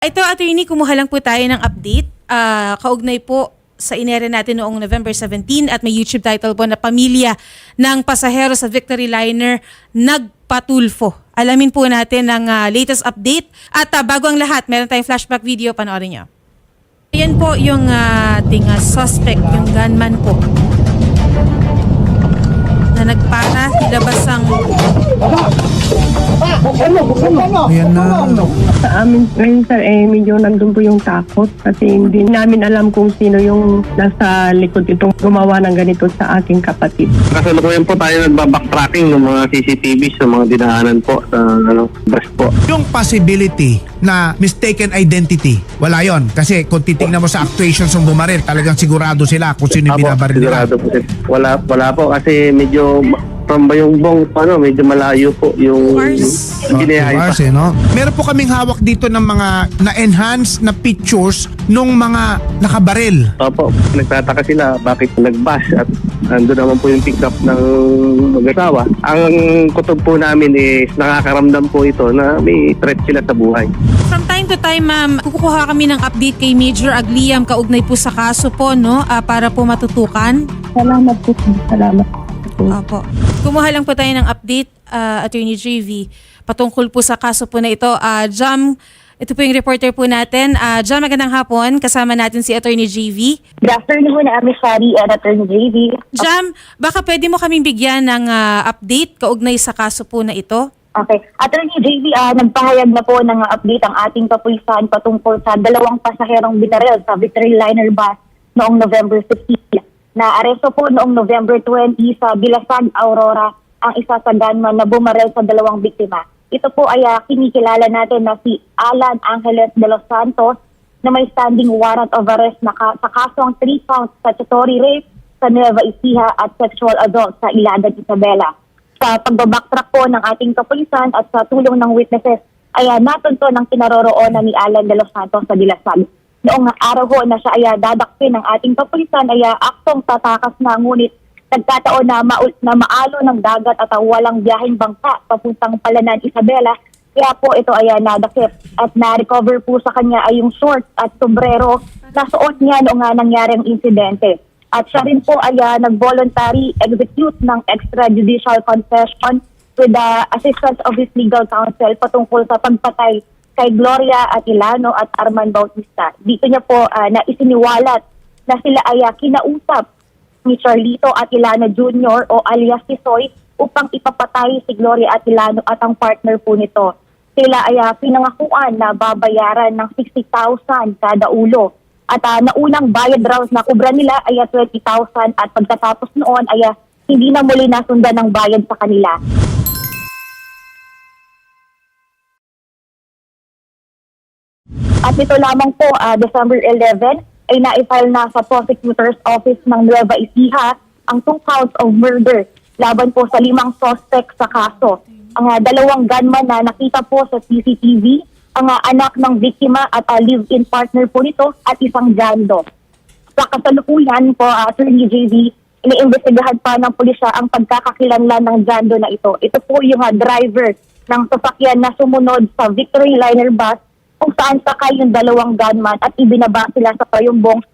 Ito, attorney, kumuha lang po tayo ng update. Ah, kaugnay po sa inere natin noong November 17 at may YouTube title po na Pamilya ng Pasahero sa Victory Liner Nagpatulfo. Alamin po natin ang ah, latest update. At ah, bago ang lahat, meron tayong flashback video. Panoorin nyo. Ayan po yung ah, ating ah, suspect, yung gunman po na nagpara, nilabas ang Ayan na. Sa amin ngayon sir, eh, medyo nandun po yung takot kasi hindi namin alam kung sino yung nasa likod itong gumawa ng ganito sa aking kapatid. Kasalukuyan po tayo nagbabacktracking ng mga CCTV sa mga dinaanan po sa ano, bus po. Yung possibility na mistaken identity, wala yon Kasi kung titingnan mo sa actuations ng bumaril, talagang sigurado sila kung sino yung Apo, binabaril nila. sigurado po. sir. Wala, wala po kasi medyo ma- from Bayongbong, ano, medyo malayo po yung Cars. Oh, binayahe pa. Mars, eh, no? Meron po kaming hawak dito ng mga na-enhance na pictures nung mga nakabaril. Opo, nagtataka sila bakit nag-bus at ando naman po yung pick-up ng mag-asawa. Ang kutob po namin is nakakaramdam po ito na may threat sila sa buhay. From time to time, ma'am, kukuha kami ng update kay Major Agliam kaugnay po sa kaso po, no? Ah, para po matutukan. Salamat po. Salamat po. Opo. Kumuha lang po tayo ng update, ah, Attorney JV, patungkol po sa kaso po na ito. Ah, Jam, ito po yung reporter po natin. Ah, Jam, magandang hapon. Kasama natin si Attorney JV. Good afternoon, Amy Shari and Attorney JV. Jam, baka pwede mo kaming bigyan ng ah, update kaugnay sa kaso po na ito? Okay. Attorney JV, ah, nagpahayag na po ng update ang ating kapulisan patungkol sa dalawang pasaherong binaril sa Victory Liner bus noong November 15. Na aresto po noong November 20 sa Bilasag, Aurora ang isa sa gunman na bumaril sa dalawang biktima. Ito po ay ah, kinikilala natin na si Alan Angeles de los Santos na may standing warrant of arrest na ka- sa kasong 3 counts statutory rape sa Nueva Ecija at sexual assault sa Ilagan, Isabela sa pagbabacktrack po ng ating kapulisan at sa tulong ng witnesses ay uh, natunto ng kinaroroonan ni Alan de los Santos sa Dilasag. Noong araw ho na siya ay ah, dadakpin ng ating kapulisan ay ah, aktong tatakas na ngunit nagkataon na, maul- na maalo ng dagat at ah, walang biyaheng bangka papuntang Palanan, Isabela. Kaya po ito ay nadakip at na-recover po sa kanya ay yung shorts at sombrero na suot niya noong nga nangyaring insidente. At siya rin po ay ah, nag-voluntary execute ng extrajudicial confession with the assistance of his legal counsel patungkol sa pagpatay kay Gloria Atilano at Arman Bautista. Dito niya po ah, na isiniwalat na sila ay ah, kinausap ni Charlito Atilano Jr. o alias Tisoy upang ipapatay si Gloria Atilano at ang partner po nito. Sila ay ah, pinangakuan na babayaran ng 60,000 kada ulo. At ah, naunang bayad raw na kubra nila ay ah, 20,000 at pagkatapos noon ay ah, hindi na muli nasundan ng bayad sa kanila. At ito lamang po, ah, December 11, ay na-file na sa prosecutor's office ng Nueva Ecija ang two counts of murder laban po sa limang suspect sa kaso. Ang ah, dalawang gunman na nakita po sa CCTV, ang ah, anak ng biktima at ah, live-in partner po nito at isang jando. Sa kasalukuyan po, uh, Attorney JV, iniimbestigahan pa ng pulisya ang pagkakakilanlan ng jando na ito. Ito po yung ah, driver ng sasakyan na sumunod sa Victory Liner bus kung saan sakay yung dalawang gunman at ibinaba sila sa Payumbong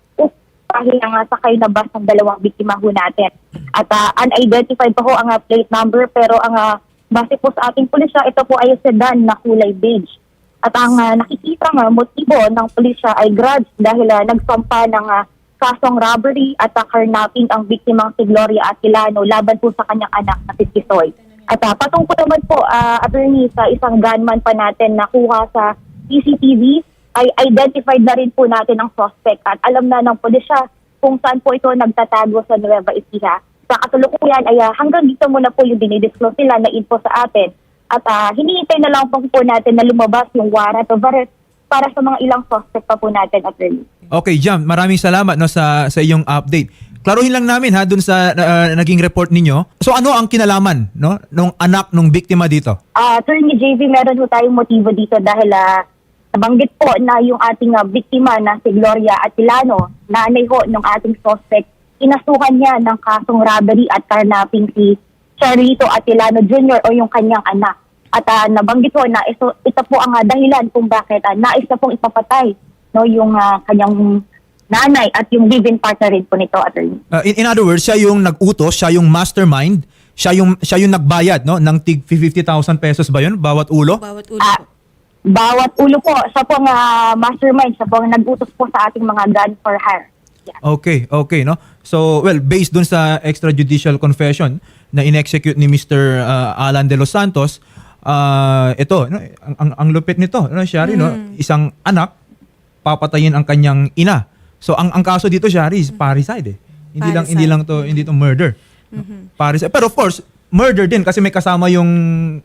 dahil nga sakay na bus ng dalawang biktima ho natin. At ah, unidentified pa ho ang ah, plate number pero ang ah, base po sa ating pulisya, ito po ay sedan na kulay beige. At ang ah, nakikita nga motibo ng pulisya ay grudge dahil ah, nagsampa ng ah, kasong robbery at uh, carnapping ang biktimang si Gloria Aquilano laban po sa kanyang anak na si Tisoy. At uh, patungkol naman po, uh, attorney, sa isang gunman pa natin na kuha sa CCTV, ay identified na rin po natin ang suspect at alam na ng pulisya kung saan po ito nagtatago sa Nueva Ecija. Sa kasalukuyan ay ah, hanggang dito muna po yung dinidisclose nila na info sa atin. At uh, hinihintay na lang po, po natin na lumabas yung warrant of arrest para sa mga ilang suspect pa po natin, attorney. Okay, Jam, maraming salamat no sa sa iyong update. Klaruhin lang namin ha dun sa uh, naging report ninyo. So ano ang kinalaman no nung anak nung biktima dito? Ah, Attorney JV, meron po tayong motibo dito dahil ah, nabanggit po na yung ating ah, biktima na si Gloria Atilano, nanay ho ng ating suspect, inasuhan niya ng kasong robbery at carnapping si Charito Atilano Jr. o yung kanyang anak. At ah, nabanggit po na ito, ito po ang ah, dahilan kung bakit ah, nais na pong ipapatay no, yung ah, kanyang nanay at yung live-in partner rin po nito, attorney. Uh, in, in other words, siya yung nag-utos, siya yung mastermind, siya yung siya yung nagbayad no ng tig 50,000 pesos ba yun bawat ulo? Bawat ulo po. Bawat ulo po, siya pong ah, mastermind, siya pong nag-utos po sa ating mga gun for hire. Yeah. Okay, okay, no? So, well, based dun sa extrajudicial confession na in-execute ni Mr. uh, Alan De Los Santos, uh, ito, no, ang, ang, ang lupit nito, no, Shari, no? Isang anak, papatayin ang kanyang ina. So, ang ang kaso dito, Shari, is parricide eh. Hindi lang hindi lang to hindi to murder. no? Parricide. Pero of course, murder din kasi may kasama yung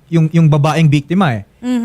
yung yung babaeng biktima eh.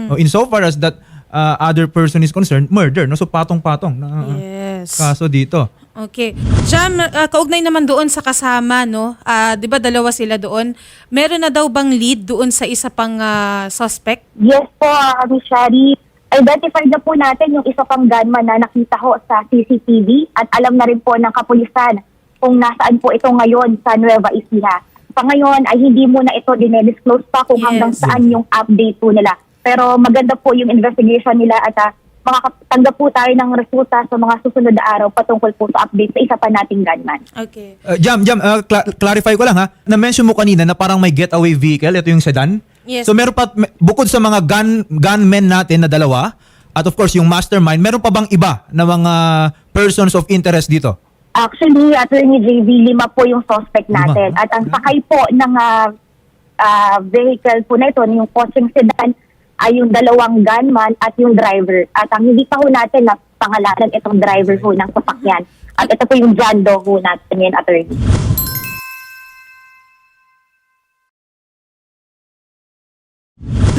Oh, in so far as that uh, other person is concerned, murder, no? So patong-patong na Yes. kaso dito. Okay. Jam, uh, kaugnay naman doon sa kasama, no? Ah, 'di ba dalawa sila doon? Meron na daw bang lead doon sa isa pang ah, suspect? Yes po, uh, Shari. Identified na po natin yung isa pang gunman na nakita ho sa CCTV at alam na rin po ng kapulisan kung nasaan po ito ngayon sa Nueva Ecija. Sa ngayon ay hindi mo na ito dinedisclose pa kung Yes. hanggang saan yung update po nila. Pero maganda po yung investigation nila at uh, makakatanggap po tayo ng resulta sa mga susunod na araw patungkol po sa update sa isa pa nating gunman. Okay. Uh, Jam, Jam, uh, cla- clarify ko lang ha. Na-mention mo kanina na parang may getaway vehicle, ito yung sedan. Yes. So meron pa, bukod sa mga gun, gunmen natin na dalawa, at of course yung mastermind, meron pa bang iba na mga persons of interest dito? Actually, Attorney JV, lima po yung suspect Lima. natin. At ang sakay po ng ah, ah, vehicle po na ito, yung coaching sedan, ay yung dalawang gunman at yung driver. At ang hindi pa ho natin na pangalanan itong driver ho ng sasakyan. At ito po yung John Doe ho natin yun, Attorney.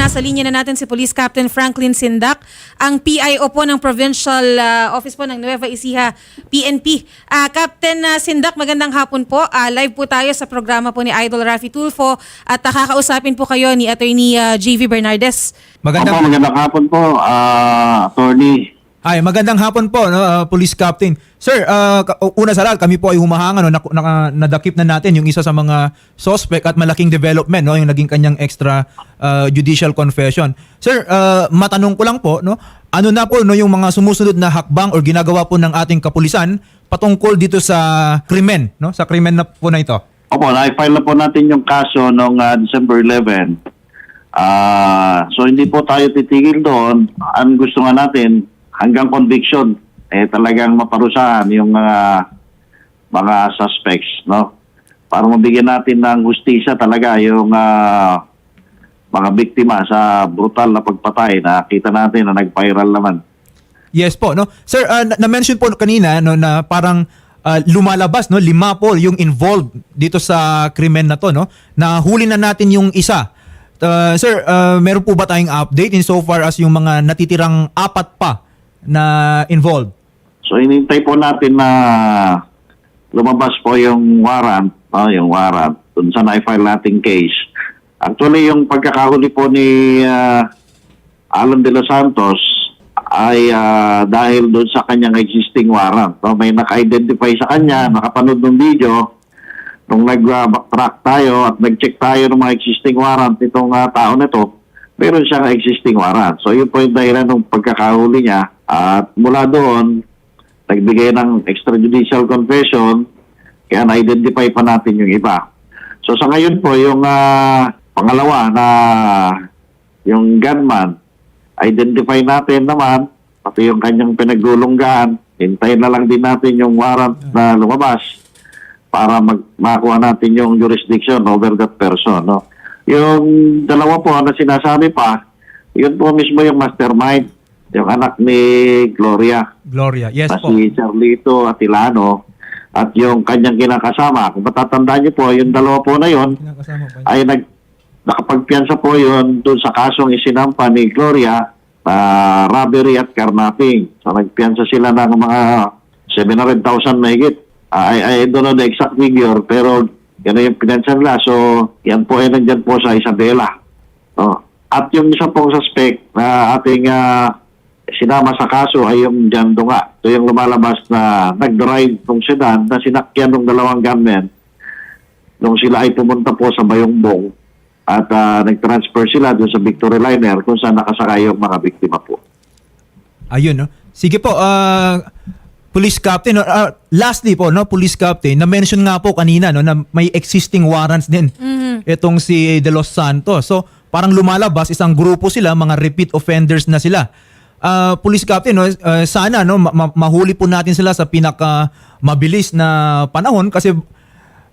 Nasa linya na natin si Police Captain Franklin Sindak, ang PIO po ng Provincial ah, Office po ng Nueva Ecija, PNP. Ah, Captain ah, Sindak, magandang hapon po. Ah, live po tayo sa programa po ni Idol Rafi Tulfo at nakakausapin po kayo ni Attorney ah, JV Bernardes. Magandang, Opo, magandang hapon po, ah, attorney. Ay, magandang hapon po, no, uh, Police Captain. Sir, uh, una sa lahat, kami po ay humahanga, no, nak- naka- nadakip na natin yung isa sa mga suspect at malaking development, no, yung naging kanyang extra uh, judicial confession. Sir, uh, matanong ko lang po, no, ano na po no, yung mga sumusunod na hakbang or ginagawa po ng ating kapulisan patungkol dito sa krimen, no, sa krimen na po na ito? Opo, na-file na po natin yung kaso noong ah, December 11. Ah, so hindi po tayo titigil doon. Ang gusto nga natin, hanggang conviction, eh talagang maparusahan yung mga mga suspects, no? Para mabigyan natin ng hustisya talaga yung ah, mga biktima sa brutal na pagpatay na kita natin na nag-viral naman. Yes po, no. Sir, uh, na- na-mention po kanina no na parang uh, lumalabas no lima po yung involved dito sa krimen na to no. Nahuli na natin yung isa. Uh, sir, uh, meron po ba tayong update in so far as yung mga natitirang apat pa na involved? So inintay po natin na lumabas po yung warrant, ah, yung warrant dun sa na-file nating case. Actually, yung pagkakahuli po ni ah, Alan de los Santos ay ah, dahil doon sa kanyang existing warrant. No? May naka-identify sa kanya, nakapanood ng video, nung nag-backtrack tayo at nag-check tayo ng mga existing warrant nitong ah, tao na to, meron siyang existing warrant. So yun po yung dahilan ng pagkakahuli niya. At mula doon, nagbigay ng extrajudicial confession, kaya na-identify pa natin yung iba. So sa ngayon po, yung ah, pangalawa na yung gunman, identify natin naman, pati yung kanyang pinagulunggaan, hintayin na lang din natin yung warrant na lumabas para mag makuha natin yung jurisdiction over that person. No? Yung dalawa po na sinasabi pa, yun po mismo yung mastermind, yung anak ni Gloria Gloria. Yes po. si Charlito Atilano at yung kanyang kinakasama. Kung matatandaan niyo po, yung dalawa po na yon ay nag nakapagpiansa po yon doon sa kasong isinampa ni Gloria na robbery at carnapping. So nagpiansa sila ng mga 700,000 mahigit. I, I don't know the exact figure pero yan yung pinansa nila. So yan po ay nandyan po sa Isabela. No? At yung isa pong suspect na ating ah, sinama sa kaso ay yung Jando nga. Ito yung lumalabas na nag-drive ng sedan na sinakyan ng dalawang gunmen nung sila ay pumunta po sa Bayongbong at ah, nag-transfer sila doon sa Victory Liner kung saan nakasakay yung mga biktima po. Ayun, no? Sige po, ah, Police Captain, no? Ah, lastly po, no, Police Captain, na-mention nga po kanina, no, na may existing warrants din itong si De Los Santos. So, parang lumalabas, isang grupo sila, mga repeat offenders na sila. Ah, Police Captain, no, ah, sana no, ma- ma- mahuli po natin sila sa pinaka mabilis na panahon kasi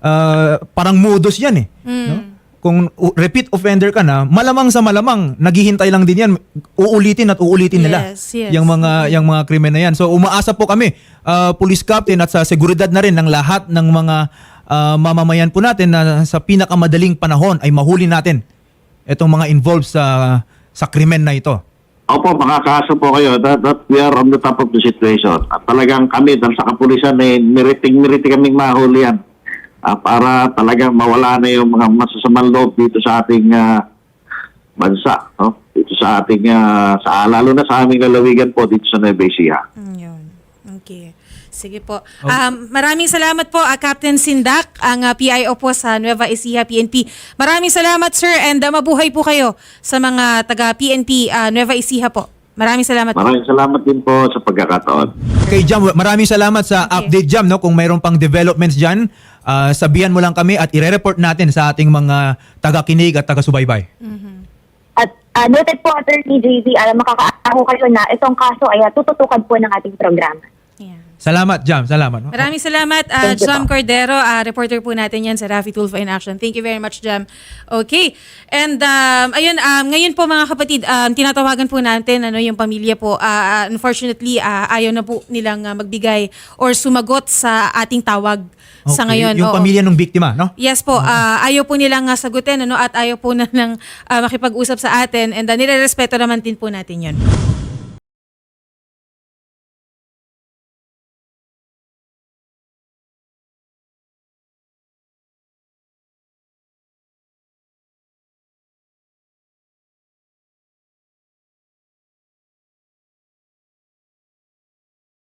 ah, parang modus yan eh. No? Kung repeat offender ka na, malamang sa malamang, naghihintay lang din yan. Uulitin at uulitin nila Yes, yes. yung mga yung mga krimen na yan. So umaasa po kami, uh, police captain at sa seguridad na rin ng lahat ng mga uh, mamamayan po natin na sa pinakamadaling panahon ay mahuli natin itong mga involved sa sa krimen na ito. Opo, makakaasa po kayo that, that we are on the top of the situation. At talagang kami, dahil sa kapulisan, eh, miriting-miriti kaming mahuli yan. Ah, para talagang mawala na yung mga masasamang loob dito sa ating ah, bansa. No? Dito sa ating, ah, sa, lalo na sa aming lalawigan po dito sa Nueva Ecija. Mm, Yun. Okay. Sige po. Um, maraming salamat po, ah, Captain Sindak, ang ah, PIO po sa Nueva Ecija PNP. Maraming salamat, sir, and ah, mabuhay po kayo sa mga taga-PNP ah, Nueva Ecija po. Maraming salamat po. Maraming salamat din po sa pagkakataon. Kay Jam, maraming salamat sa update Jam no kung mayroon pang developments diyan, sabihan mo lang kami at ire-report natin sa ating mga taga-kinig at taga-subaybay. At ah, noted po, Attorney JV, alam makakaako kayo na itong kaso ay tututukan po ng ating programa. Yeah. Salamat Jam, salamat. no? Maraming salamat, uh, Thank you Jam. Cordero, ah, reporter po natin yan sa Rafi Tulfo in Action. Thank you very much, Jam. Okay. And um, ayun, um, ngayon po mga kapatid, um, tinatawagan po natin ano, yung pamilya po. Ah, ah, unfortunately, ah, ayaw na po nilang ah, magbigay or sumagot sa ating tawag sa Okay, ngayon. Yung Oo. pamilya ng biktima, no? Yes po, ah, ayaw po nilang ah, sagutin ano, at ayaw po na lang ah, makipag-usap sa atin and uh, nire-respeto naman din po natin yun.